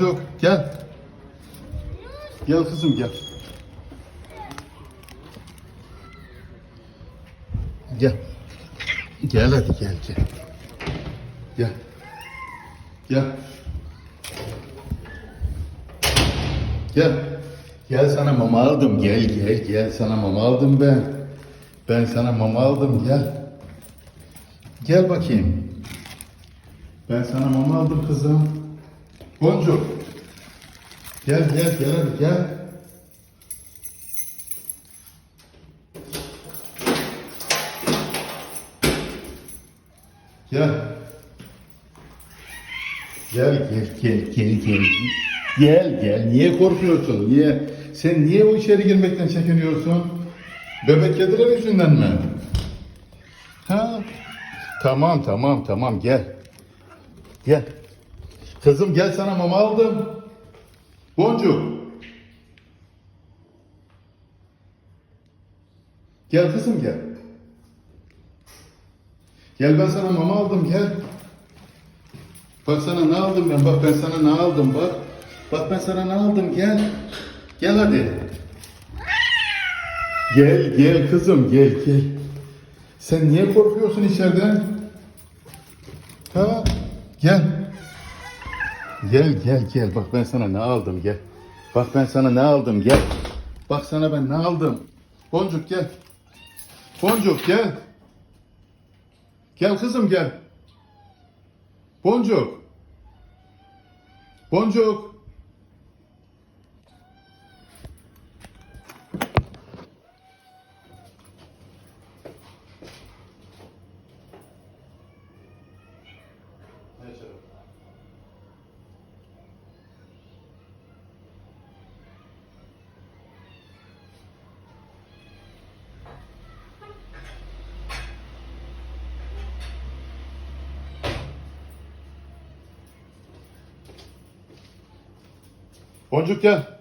Boncuk gel. Gel kızım gel. Gel. Gel hadi gel gel. Gel. Gel. Gel. Gel sana mama aldım. Gel gel gel sana mama aldım ben. Ben sana mama aldım gel. Gel bakayım. Ben sana mama aldım kızım. Boncuk. Gel gel gel hadi gel. Gel. Gel gel gel gel gel. Gel gel. Niye korkuyorsun? Niye? Sen niye o içeri girmekten çekiniyorsun? Bebek kediler yüzünden mi? Ha? Tamam tamam tamam gel. Gel. Kızım gel sana mama aldım. Boncuk. Gel kızım gel. Gel ben sana mama aldım gel. Bak sana ne aldım ben bak ben sana ne aldım bak. Bak ben sana ne aldım gel. Gel hadi. Gel gel kızım gel gel. Sen niye korkuyorsun içeriden? Ha? Gel. Gel gel gel bak ben sana ne aldım gel. Bak ben sana ne aldım gel. Bak sana ben ne aldım. Boncuk gel. Boncuk gel. Gel kızım gel. Boncuk. Boncuk. Boncuk gel.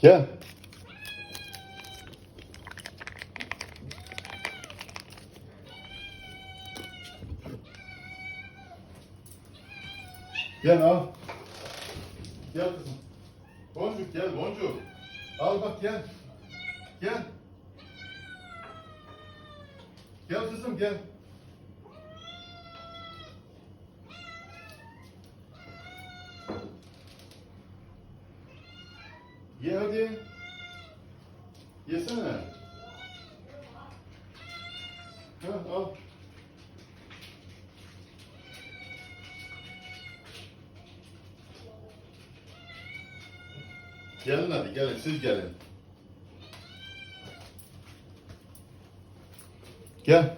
Gel. Gel al. Gel kızım. Boncuk gel boncuk. Al bak gel. Gel. Gel kızım gel. Ye hadi. Yesene. Ha, al. Gelin hadi gelin siz gelin. Gel.